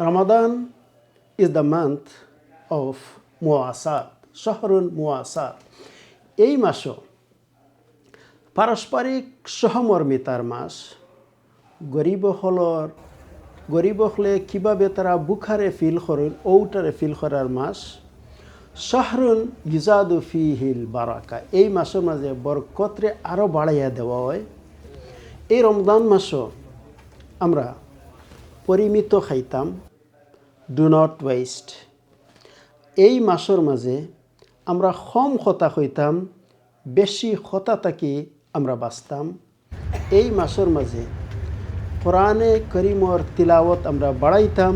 Ramadan is the month of মুআসাত শহরুন মুআসাত এই মাসও পারস্পরিক সহমর্মিতার মাস। গরিব হলর, গরিব হলে কীভাবে তারা বুখারে ফিল করেন, ঔটারে ফিল করার মাস। শাহরুন ইজাদু ফি হিল বারাকা। এই মাসের মাঝে বরকতরে আরও বাড়াইয়া দেওয়া হয়। এই রমজান মাসও আমরা পরিমিত খাইতাম। ডু নট ওয়েস্ট এই মাসের মাঝে আমরা কম হতা হইতাম বেশি হতা থাকি আমরা বাঁচতাম। এই মাসের মাঝে কোরআনে করিমর তিলাওয়াত আমরা বাড়াইতাম,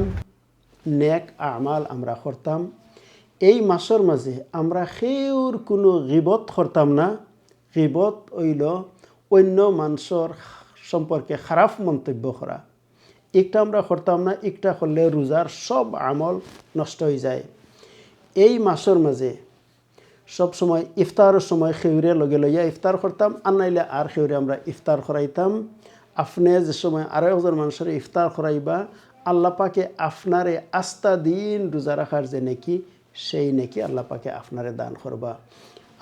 নেক আমাল আমরা করতাম। এই মাসের মাঝে আমরা সেউর কোনো গিবত করতাম না। গিবত হইল অন্য মানুষের সম্পর্কে খারাপ মন্তব্য করা। একটা আমরা করতাম না, একটা করলে রোজার সব আমল নষ্ট হয়ে যায়। এই মাসের মাঝে সব সময় ইফতারের সময় খেউরে লগে লইয়া ইফতার করতাম, আর নাইলে আর খেউরে আমরা ইফতার করাইতাম। আপনি যে সময় আড়াই হাজার মানুষের ইফতার করাইবা, আল্লাহ পাকে আপনারে আস্থা দিন রোজা রাখার যে নাকি, সেই নাকি আল্লাহ পাকে আপনারে দান করবা।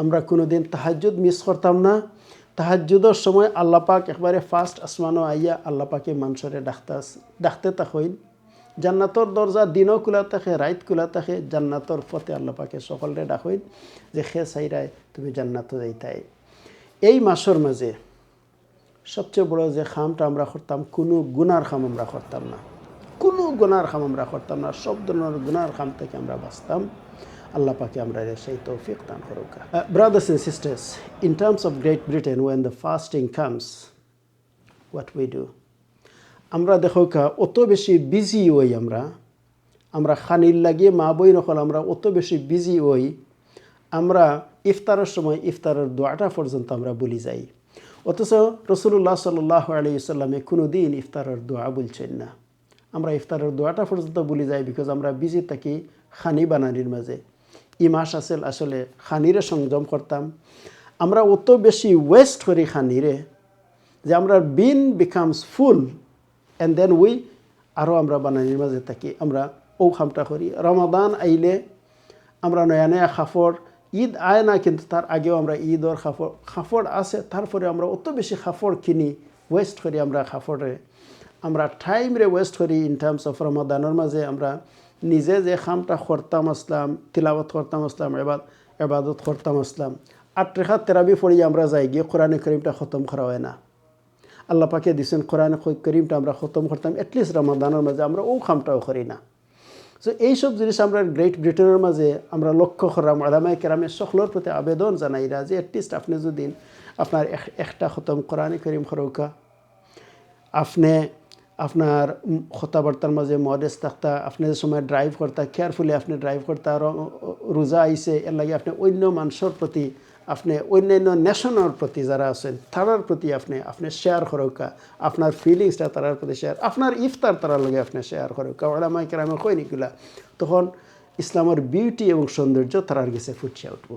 আমরা কোনো দিন তাহাজুদ মিস করতাম না। তাহাজুদের সময় আল্লাহ পাক একবারে ফার্স্ট আসমানও আইয়া আল্লাহ পাকে মানুষরে ডাকতে ডাকতে তাকইন জান্নাতর দরজা দিনও খোলা থাকে, রাইত খোলা থাকে, জান্নাতর পথে আল্লাহ পাকে সকলরে ডাকইন যে খে চাইরায় তুমি জান্নাত যাইতাই। এই মাসের মাঝে সবচেয়ে বড় যে খামটা আমরা করতাম, কোনো গুনার খাম আমরা করতাম না। কোনো গুনার খাম আমরা করতাম না, সব ধরনের গুনার খাম থেকে আমরা বাঁচতাম। আল্লাহ পাকে আমরা সেই তৌফিক দান করুক। Brothers and sisters in terms of Great Britain when the fasting comes what we do আমরা দেখো অত বেশি বিজি হই আমরা। আমরা খানির লাগিয়ে মা বই নকল আমরা অত বেশি বিজি হই। আমরা ইফতারের সময় ইফতারের দোয়াটা পর্যন্ত আমরা বলি যাই। অথচ রসুল্লাহ সাল্লাহ আলী সাল্লামে কোনো দিন ইফতারের দোয়া বলছেন না। আমরা ইফতারের দোয়াটা পর্যন্ত বলি যাই বিকজ আমরা বিজি থাকি খানি বানানির মাঝে। ই মাস আসল, আসলে খানিরে সংযম করতাম। আমরা অত বেশি ওয়েস্ট করি খানিরে যে আমরা been becomes full and then we আরও আমরা বানানির মাঝে থাকি। আমরা ও খামটা করি। রমাদান আইলে আমরা নয়া নয়া খাফর ঈদ আয় না কিন্তু তার আগেও আমরা ঈদ ওর খাফর খাফড় আছে, তারপরে আমরা অত বেশি খাফড় কিনি ওয়েস্ট করি আমরা খাফড়ে। আমরা টাইমরে ওয়েস্ট করি ইন টার্মস অফ রমাদানের মাঝে আমরা নিজে যে খামটা করতাম আসলাম তিলাবত করতাম আসলাম এবার এবাদত করতাম আসলাম। আট রেখা তেরাবি পড়ি আমরা যাই গিয়ে কোরআনে করিমটা খতম করা হয় না। আল্লাহ পাকে দিচ্ছেন কোরআনে করিমটা আমরা খতম করতাম এটলিস্ট রমাদানের মাঝে আমরা ও খামটাও করি না। সো এইসব জিনিস আমরা গ্রেট ব্রিটেনের মাঝে আমরা লক্ষ্য করাম আলামায় কেরামে সকলের প্রতি আবেদন জানাইরা যে এটলিস্ট আপনি যদি আপনার একটা খতম কোরআনে করিম খরৌকা আপনি আপনার কথাবার্তার মাঝে মডেস থাকতা, আপনি যে সময় ড্রাইভ করতা কেয়ারফুলি আপনি ড্রাইভ করতা রোজা আইসে এর লাগে আপনি অন্য মানুষের প্রতি, আপনি অন্যান্য নেশনের প্রতি যারা আছেন, তারার প্রতি আপনি আপনি শেয়ার করৌকা। আপনার ফিলিংসটা তারার প্রতি শেয়ার আপনার ইফতার তারার লগে আপনি শেয়ার করৌকা। ওলামাই কেরামে কই নিগুলা তখন ইসলামের বিউটি এবং সৌন্দর্য তারার গেছে ফুটছে উঠবো।